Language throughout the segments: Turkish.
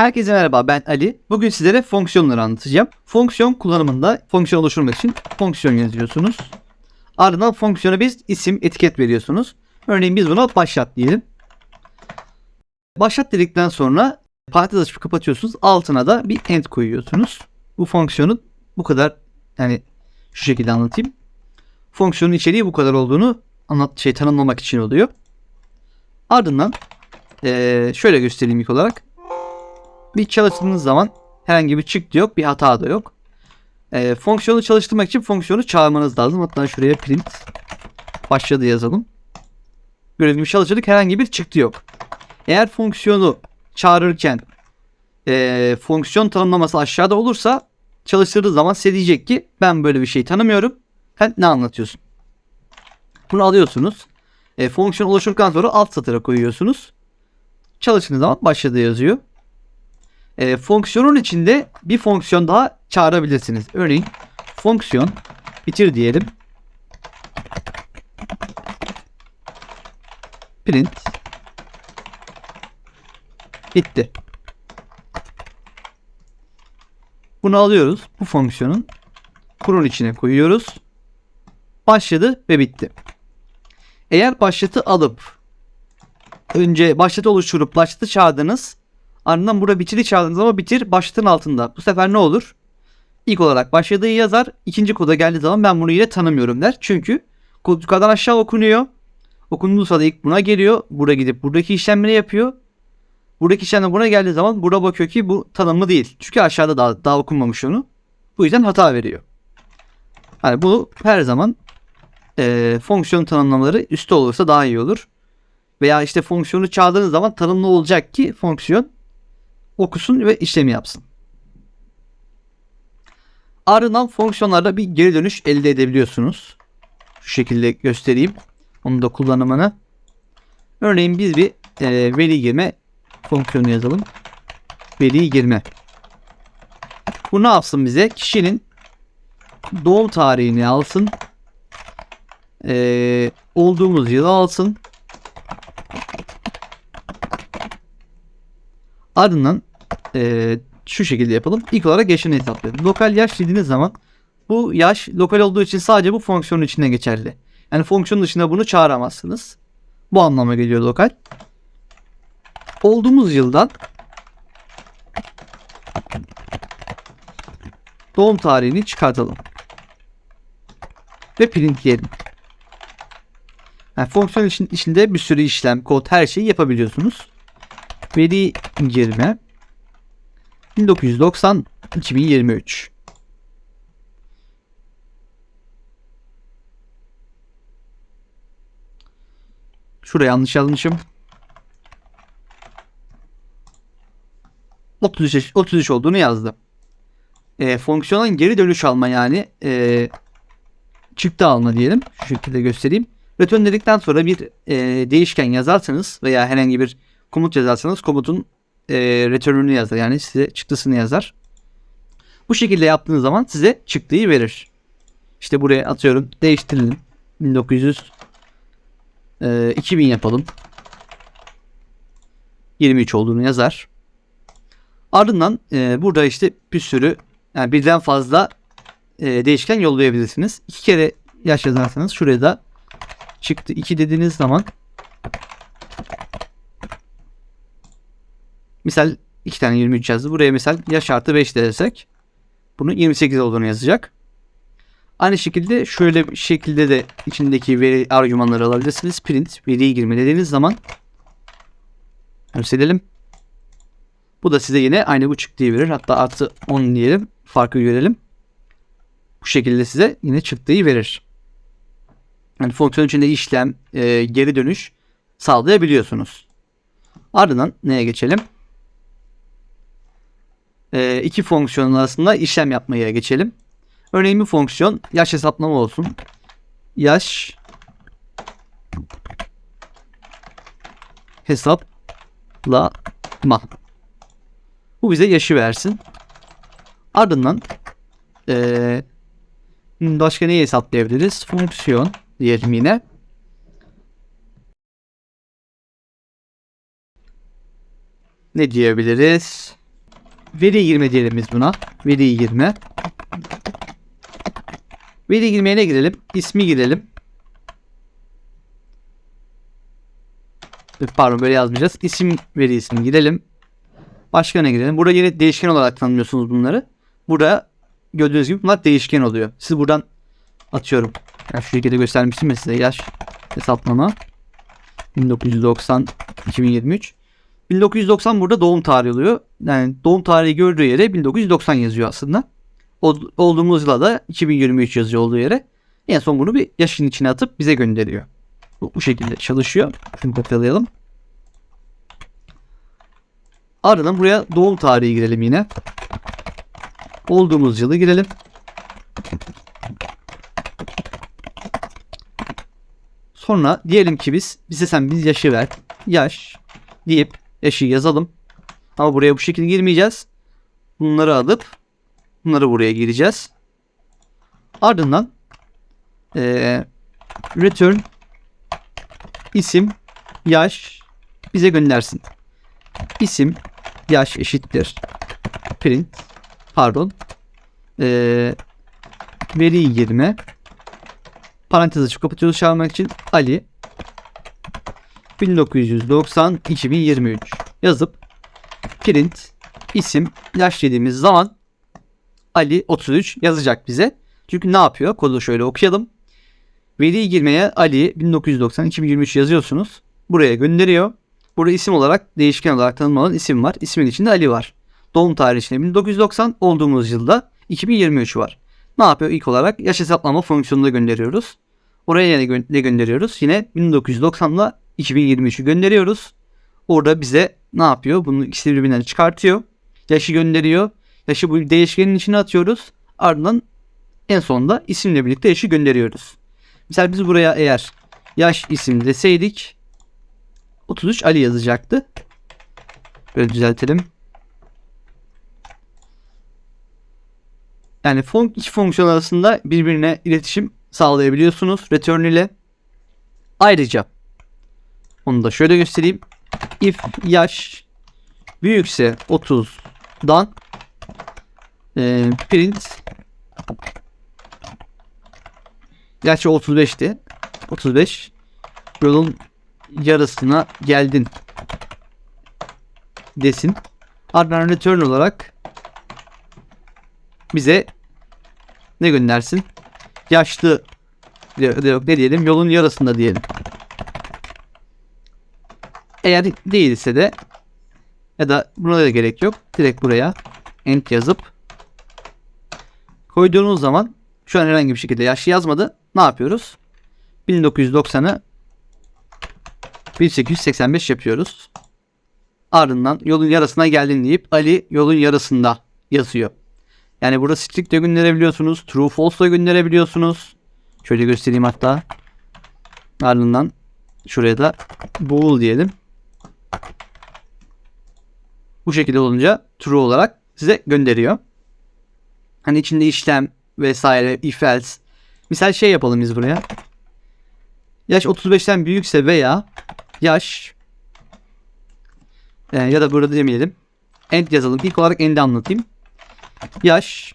Herkese merhaba ben Ali. Bugün sizlere fonksiyonları anlatacağım. Fonksiyon kullanımında fonksiyon oluşturmak için fonksiyon yazıyorsunuz. Ardından fonksiyona bir isim, etiket veriyorsunuz. Örneğin biz buna başlat diyelim. Başlat dedikten sonra parantez açıp kapatıyorsunuz. Altına da bir end koyuyorsunuz. Bu fonksiyonun bu kadar yani şu şekilde anlatayım. Fonksiyonun içeriği bu kadar olduğunu anlat şey tanımlamak için oluyor. Ardından eee, şöyle göstereyim ilk olarak. Bir çalıştığınız zaman herhangi bir çıktı yok, bir hata da yok. Eee, fonksiyonu çalıştırmak için fonksiyonu çağırmanız lazım. Hatta şuraya print başladı yazalım. Gibi çalıştırdık herhangi bir çıktı yok. Eğer fonksiyonu çağırırken eee, fonksiyon tanımlaması aşağıda olursa çalıştırdığı zaman size diyecek ki ben böyle bir şey tanımıyorum. Sen ne anlatıyorsun? Bunu alıyorsunuz. E, fonksiyon oluşturduktan sonra alt satıra koyuyorsunuz. Çalıştığınız zaman başladı yazıyor. E, fonksiyonun içinde bir fonksiyon daha çağırabilirsiniz. Örneğin fonksiyon bitir diyelim. Print bitti. Bunu alıyoruz. Bu fonksiyonun kurun içine koyuyoruz. Başladı ve bitti. Eğer başlatı alıp önce başlatı oluşturup başlatı çağırdınız. Ardından burada bitiri çağırdınız ama bitir başlatın altında. Bu sefer ne olur? İlk olarak başladığı yazar. ikinci koda geldiği zaman ben bunu yine tanımıyorum der. Çünkü kod yukarıdan aşağı okunuyor. Okunduğu da ilk buna geliyor. Burada gidip buradaki işlemleri yapıyor. Buradaki işlemler buna geldiği zaman burada bakıyor ki bu tanımlı değil. Çünkü aşağıda daha, daha okunmamış onu. Bu yüzden hata veriyor. Yani bu her zaman e, fonksiyon tanımlamaları üstte olursa daha iyi olur. Veya işte fonksiyonu çağırdığınız zaman tanımlı olacak ki fonksiyon okusun ve işlemi yapsın. Ardından fonksiyonlarda bir geri dönüş elde edebiliyorsunuz. Şu şekilde göstereyim. Onun da kullanımını. Örneğin biz bir e, veri girme fonksiyonu yazalım. Veri girme. Bu ne yapsın bize? Kişinin doğum tarihini alsın. Ee, olduğumuz yılı alsın. Ardından ee, şu şekilde yapalım. İlk olarak yaşını hesaplayalım. Lokal yaş dediğiniz zaman bu yaş lokal olduğu için sadece bu fonksiyonun içine geçerli. Yani fonksiyon dışında bunu çağıramazsınız. Bu anlama geliyor lokal. Olduğumuz yıldan doğum tarihini çıkartalım. Ve printleyelim. Yani fonksiyon için, içinde bir sürü işlem, kod, her şeyi yapabiliyorsunuz. Veri girme 1990 2023 Şuraya yanlış yazmışım. 33, yaş- 33 olduğunu yazdım. E, fonksiyonun geri dönüş alma yani e, çıktı alma diyelim. Şu şekilde göstereyim. Return dedikten sonra bir e, değişken yazarsanız veya herhangi bir komut yazarsanız komutun e, return'ünü yazar. Yani size çıktısını yazar. Bu şekilde yaptığınız zaman size çıktıyı verir. İşte buraya atıyorum değiştirelim. 1900 e, 2000 yapalım. 23 olduğunu yazar. Ardından e, burada işte bir sürü yani birden fazla e, değişken yollayabilirsiniz. İki kere yaş yazarsanız şuraya da çıktı 2 dediğiniz zaman misal 2 tane 23 yazdı. Buraya misal yaş artı 5 dersek bunun 28 olduğunu yazacak. Aynı şekilde şöyle bir şekilde de içindeki veri argümanları alabilirsiniz. Print veriyi girme dediğiniz zaman gösterelim. Bu da size yine aynı bu çıktıyı verir. Hatta artı 10 diyelim. Farkı görelim. Bu şekilde size yine çıktıyı verir. Yani fonksiyon içinde işlem, e, geri dönüş sağlayabiliyorsunuz. Ardından neye geçelim? E, iki fonksiyonun arasında işlem yapmaya geçelim. Örneğin bir fonksiyon yaş hesaplama olsun. Yaş hesaplama. Bu bize yaşı versin. Ardından eee, başka neyi hesaplayabiliriz? Fonksiyon diyelim yine. Ne diyebiliriz? Veri girme diyelim biz buna. Veri girme. Veri girmeye ne girelim? İsmi girelim. Pardon böyle yazmayacağız. İsim verisini girelim. Başka ne girelim? Burada yine değişken olarak tanımlıyorsunuz bunları. Burada gördüğünüz gibi bunlar değişken oluyor. Siz buradan atıyorum. Yani şu şekilde göstermiştim ya size yaş hesaplama. 1990 2023. 1990 burada doğum tarihi oluyor. Yani doğum tarihi gördüğü yere 1990 yazıyor aslında. Ol- olduğumuz yıla da 2023 yazıyor olduğu yere. En son bunu bir yaşın içine atıp bize gönderiyor. Bu, bu şekilde çalışıyor. Şunu kopyalayalım. Ardından buraya doğum tarihi girelim yine. Olduğumuz yılı girelim. Sonra diyelim ki biz bize sen biz yaşı ver. Yaş deyip yaşı yazalım. Ama buraya bu şekilde girmeyeceğiz. Bunları alıp bunları buraya gireceğiz. Ardından eee, return isim yaş bize göndersin. İsim yaş eşittir print pardon eee veri girme parantez açıp kapatıyoruz çağırmak için Ali 1990 2023 yazıp print isim yaş dediğimiz zaman Ali 33 yazacak bize. Çünkü ne yapıyor? Kodu şöyle okuyalım. Veriyi girmeye Ali 1990 2023 yazıyorsunuz. Buraya gönderiyor. Burada isim olarak değişken olarak tanımlanan isim var. İsmin içinde Ali var. Doğum tarihi içinde 1990 olduğumuz yılda 2023 var. Ne yapıyor? İlk olarak yaş hesaplama fonksiyonunu da gönderiyoruz. Oraya ne, gö- ne gönderiyoruz? Yine 1990 ile 2023'ü gönderiyoruz. Orada bize ne yapıyor? Bunu ikisi birbirinden çıkartıyor. Yaşı gönderiyor. Yaşı bu değişkenin içine atıyoruz. Ardından en sonunda isimle birlikte yaşı gönderiyoruz. Mesela biz buraya eğer yaş isim deseydik 33 Ali yazacaktı. Böyle düzeltelim. Yani fon iki fonksiyon arasında birbirine iletişim sağlayabiliyorsunuz return ile. Ayrıca onu da şöyle göstereyim. If yaş büyükse 30'dan e, print Gerçi 35'ti. 35 yolun yarısına geldin desin. Ardından return olarak bize ne göndersin? Yaşlı yok ne diyelim yolun yarısında diyelim. Eğer değilse de ya da buna da gerek yok. Direkt buraya end yazıp koyduğunuz zaman şu an herhangi bir şekilde yaşlı yazmadı. Ne yapıyoruz? 1990'ı 1885 yapıyoruz. Ardından yolun yarısına geldin deyip Ali yolun yarısında yazıyor. Yani burada strict de gönderebiliyorsunuz. True false da gönderebiliyorsunuz. Şöyle göstereyim hatta. Ardından şuraya da bool diyelim. Bu şekilde olunca true olarak size gönderiyor. Hani içinde işlem vesaire if else. Misal şey yapalım biz buraya. Yaş 35'ten büyükse veya yaş e, ya da burada demeyelim. End yazalım. İlk olarak end'i anlatayım. Yaş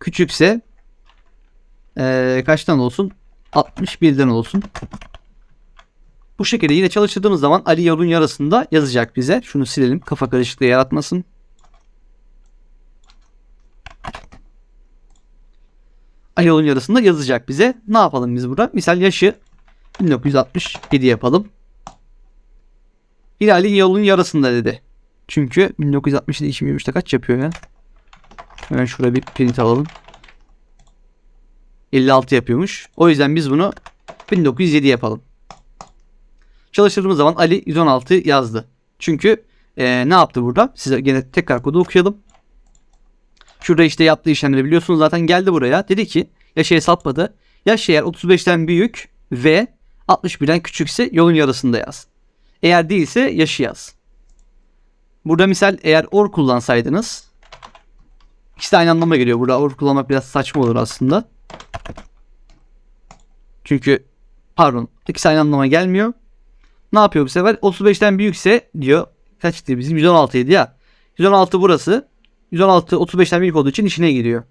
küçükse e, kaçtan olsun? 61'den olsun. Bu şekilde yine çalıştırdığımız zaman Ali yolun yarısında yazacak bize. Şunu silelim. Kafa karışıklığı yaratmasın. Ali yolun yarısında yazacak bize. Ne yapalım biz burada? Misal yaşı 1967 yapalım. Yine Ali yolun yarısında dedi. Çünkü 1967 2023'te kaç yapıyor ya? Hemen şuraya bir print alalım. 56 yapıyormuş. O yüzden biz bunu 1907 yapalım. Çalıştırdığımız zaman Ali 116 yazdı. Çünkü eee, ne yaptı burada? Size gene tekrar kodu okuyalım. Şurada işte yaptığı işlemleri biliyorsunuz zaten geldi buraya. Dedi ki yaşı hesapladı. Yaş eğer 35'ten büyük ve 61'den küçükse yolun yarısında yaz. Eğer değilse yaşı yaz. Burada misal eğer or kullansaydınız de aynı anlama geliyor. Burada or kullanmak biraz saçma olur aslında. Çünkü pardon ikisi aynı anlama gelmiyor. Ne yapıyor bu sefer? 35'ten büyükse diyor kaçtı bizim 116 idi ya. 116 burası. 116 35'ten büyük olduğu için içine giriyor.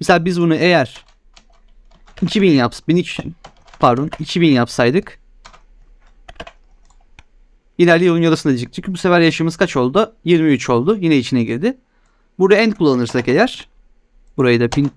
Mesela biz bunu eğer 2000 yaps 1200 pardon 2000 yapsaydık yine Ali yolun yarısına diyecek. Çünkü bu sefer yaşımız kaç oldu? 23 oldu. Yine içine girdi. Burada end kullanırsak eğer burayı da 1000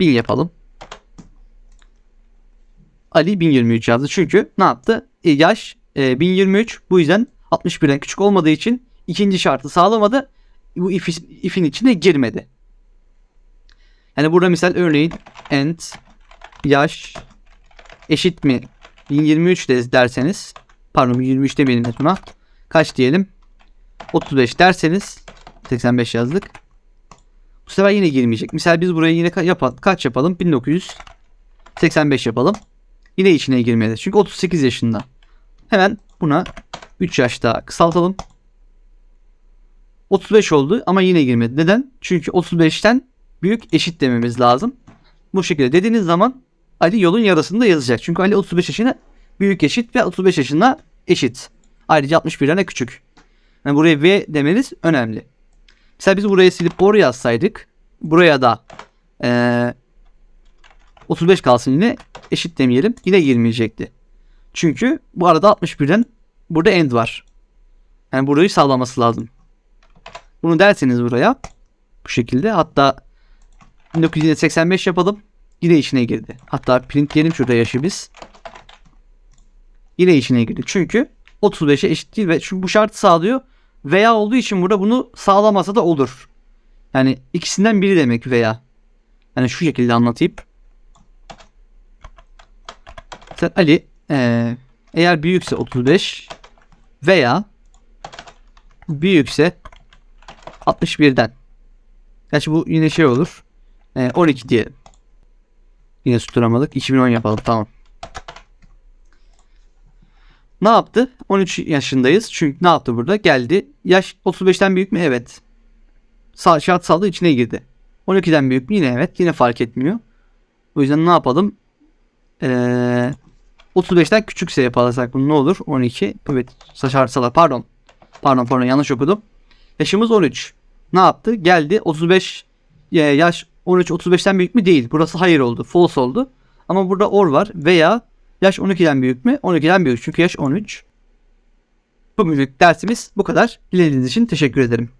1000 yapalım. Ali 1023 yazdı. Çünkü ne yaptı? Yaş e, 1023 bu yüzden 61'den küçük olmadığı için ikinci şartı sağlamadı. Bu if, if'in içine girmedi. Yani burada misal örneğin end yaş eşit mi 1023 de derseniz pardon 1023 demeyelim de buna. Kaç diyelim? 35 derseniz 85 yazdık. Bu sefer yine girmeyecek. Misal biz buraya yine ka- yapalım. Kaç yapalım? 1985 yapalım. Yine içine girmedi. Çünkü 38 yaşında. Hemen buna 3 yaş daha kısaltalım. 35 oldu ama yine girmedi. Neden? Çünkü 35'ten büyük eşit dememiz lazım. Bu şekilde dediğiniz zaman Ali yolun yarısında yazacak. Çünkü Ali 35 yaşına büyük eşit ve 35 yaşında eşit. Ayrıca 61'den de küçük. Yani buraya V demeniz önemli. Mesela biz buraya silip or yazsaydık buraya da eee 35 kalsın yine eşit demeyelim. Yine girmeyecekti. Çünkü bu arada 61'den burada end var. Yani burayı sağlaması lazım. Bunu derseniz buraya bu şekilde hatta 1985 yapalım. Yine içine girdi. Hatta print diyelim şurada yaşı biz. Yine içine girdi. Çünkü 35'e eşit değil ve çünkü bu şartı sağlıyor. Veya olduğu için burada bunu sağlamasa da olur. Yani ikisinden biri demek veya. Yani şu şekilde anlatayım. Sen Ali eee, eğer büyükse 35 veya büyükse 61'den. Gerçi bu yine şey olur. Eee, 12 diyelim. Yine tutturamadık. 2010 yapalım tamam. Ne yaptı? 13 yaşındayız. Çünkü ne yaptı burada? Geldi. Yaş 35'ten büyük mü? Evet. Sağ, şart saldı içine girdi. 12'den büyük mü? Yine evet. Yine fark etmiyor. O yüzden ne yapalım? Ee, 35'ten küçükse yaparsak bunu ne olur? 12. Evet. Şartsalar pardon. Pardon pardon yanlış okudum. Yaşımız 13. Ne yaptı? Geldi 35 e, yaş 13 35'ten büyük mü? Değil. Burası hayır oldu. False oldu. Ama burada or var veya yaş 12'den büyük mü? 12'den büyük. Çünkü yaş 13. Bugünlük dersimiz bu kadar. Dinlediğiniz için teşekkür ederim.